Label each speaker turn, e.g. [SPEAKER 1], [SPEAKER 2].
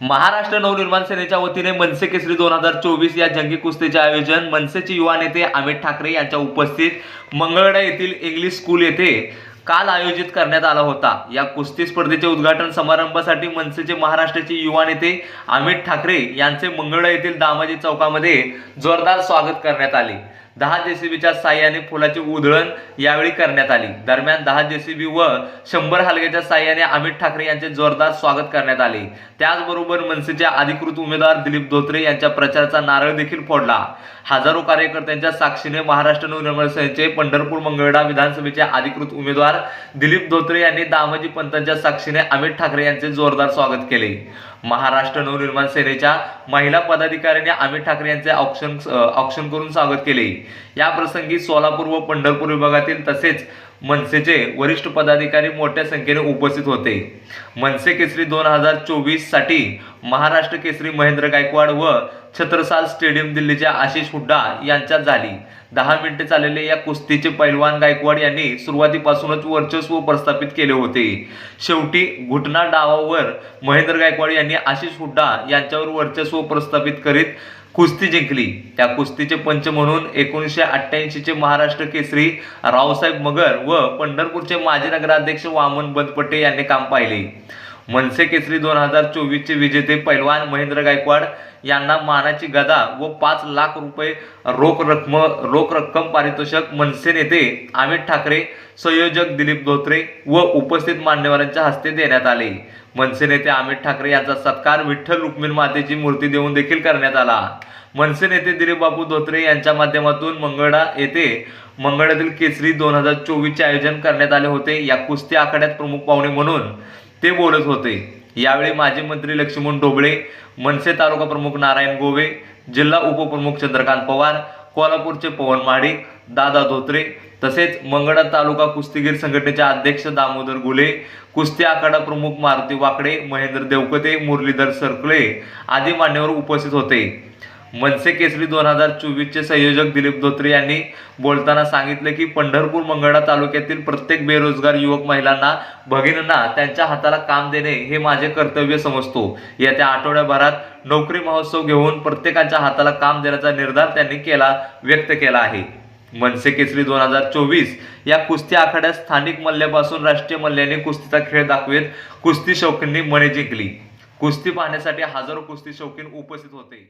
[SPEAKER 1] महाराष्ट्र नवनिर्माण सेनेच्या वतीने मनसे केसरी दोन हजार चोवीस या जंगी कुस्तीचे आयोजन मनसेचे युवा नेते अमित ठाकरे यांच्या उपस्थित मंगळवेढा येथील इंग्लिश स्कूल येथे काल आयोजित करण्यात आला होता. या कुस्ती स्पर्धेचे उद्घाटन समारंभासाठी मनसेचे महाराष्ट्राचे युवा नेते अमित ठाकरे यांचे मंगळवेढा येथील दामाजी चौकामध्ये जोरदार स्वागत करण्यात आले. दहा जेसीबीच्या साह्याने पुलाची उधळण यावेळी करण्यात आली. दरम्यान दहा जेसीबी व शंभर हलग्याच्या साह्याने अमित ठाकरे यांचे जोरदार स्वागत करण्यात आले. त्याचबरोबर मनसेचे अधिकृत उमेदवार दिलीप धोत्रे यांच्या प्रचाराचा नारळ देखील फोडला. हजारो कार्यकर्त्यांच्या साक्षीने महाराष्ट्र नवनिर्माण सेनेचे पंढरपूर मंगळवेढा विधानसभेचे अधिकृत उमेदवार दिलीप धोत्रे यांनी दामाजी पंतांच्या साक्षीने अमित ठाकरे यांचे जोरदार स्वागत केले. महाराष्ट्र नवनिर्माण सेनेच्या महिला पदाधिकाऱ्यांनी अमित ठाकरे यांचे औक्षण औक्षण करून स्वागत केले. या प्रसंगी सोलापूर व पंढरपूर विभागातील तसेच मनसेचे वरिष्ठ पदाधिकारी मोठ्या संख्येने उपस्थित होते. मनसे केसरी दोन हजार चोवीससाठी महाराष्ट्र केसरी महेंद्र गायकवाड व छत्रसाल स्टेडियम दिल्लीच्या आशिष हुड्डा यांच्यात झाली. दहा मिनिटे चाललेले या कुस्तीचे पैलवान गायकवाड यांनी सुरुवातीपासूनच वर्चस्व प्रस्थापित केले होते. शेवटी घुटना डावावर महेंद्र गायकवाड यांनी आशिष हुड्डा यांच्यावर वर्चस्व प्रस्थापित करीत कुस्ती जिंकली. त्या कुस्तीचे पंच म्हणून एकोणीसशे अठ्ठ्याऐंशीचे महाराष्ट्र केसरी रावसाहेब मगर व पंढरपूरचे माजी नगराध्यक्ष वामन बंदपट्टे यांनी काम पाहिले. मनसे केसरी दोन हजार चोवीसचे विजेते पैलवान महेंद्र गायकवाड यांना मानाची गदा व पाच लाख रुपये रोख रक्कम रोख रक्कम पारितोषक मनसे नेते अमित ठाकरे संयोजक दिलीप धोत्रे व उपस्थित मान्यवरांच्या हस्ते देण्यात आले. मनसे नेते अमित ठाकरे यांचा सत्कार विठ्ठल रुक्मिण मातेची मूर्ती देऊन देखील करण्यात आला. मनसे नेते दिलीप बापू धोत्रे यांच्या माध्यमातून मंगळा येथे मंगळातील केसरी दोन हजार चोवीसचे आयोजन करण्यात आले होते. या कुस्ती आखाड्यात प्रमुख पाहुणे म्हणून ते बोलत होते. यावेळी माजी मंत्री लक्ष्मण ढोबळे मनसे तालुका प्रमुख नारायण गोवे जिल्हा उपप्रमुख चंद्रकांत पवार कोल्हापूरचे पवन महाडिक दादा धोत्रे तसेच मंगळा तालुका कुस्तीगीर संघटनेचे अध्यक्ष दामोदर गुले कुस्ती आखाडा प्रमुख मारुती वाकडे महेंद्र देवकते मुरलीधर सरकळे आदी मान्यवर उपस्थित होते. मनसे केसरी दोन हजार चोवीसचे संयोजक दिलीप धोत्रे यांनी बोलताना सांगितले की पंढरपूर मंगळा तालुक्यातील प्रत्येक बेरोजगार युवक महिलांना भगिनींना त्यांच्या हाताला काम देणे हे माझे कर्तव्य समजतो. येत्या आठवड्याभरात नोकरी महोत्सव घेऊन प्रत्येकाच्या हाताला काम देण्याचा निर्धार त्यांनी केला व्यक्त केला आहे. मनसे केसरी दोन हजार चोवीस या कुस्ती आखाड्यात स्थानिक मल्ल्यापासून राष्ट्रीय मल्ल्याने कुस्तीचा खेळ दाखवेत कुस्ती शौकींनी मने जिंकली. कुस्ती पाहण्यासाठी हजारो कुस्ती शौकीन उपस्थित होते.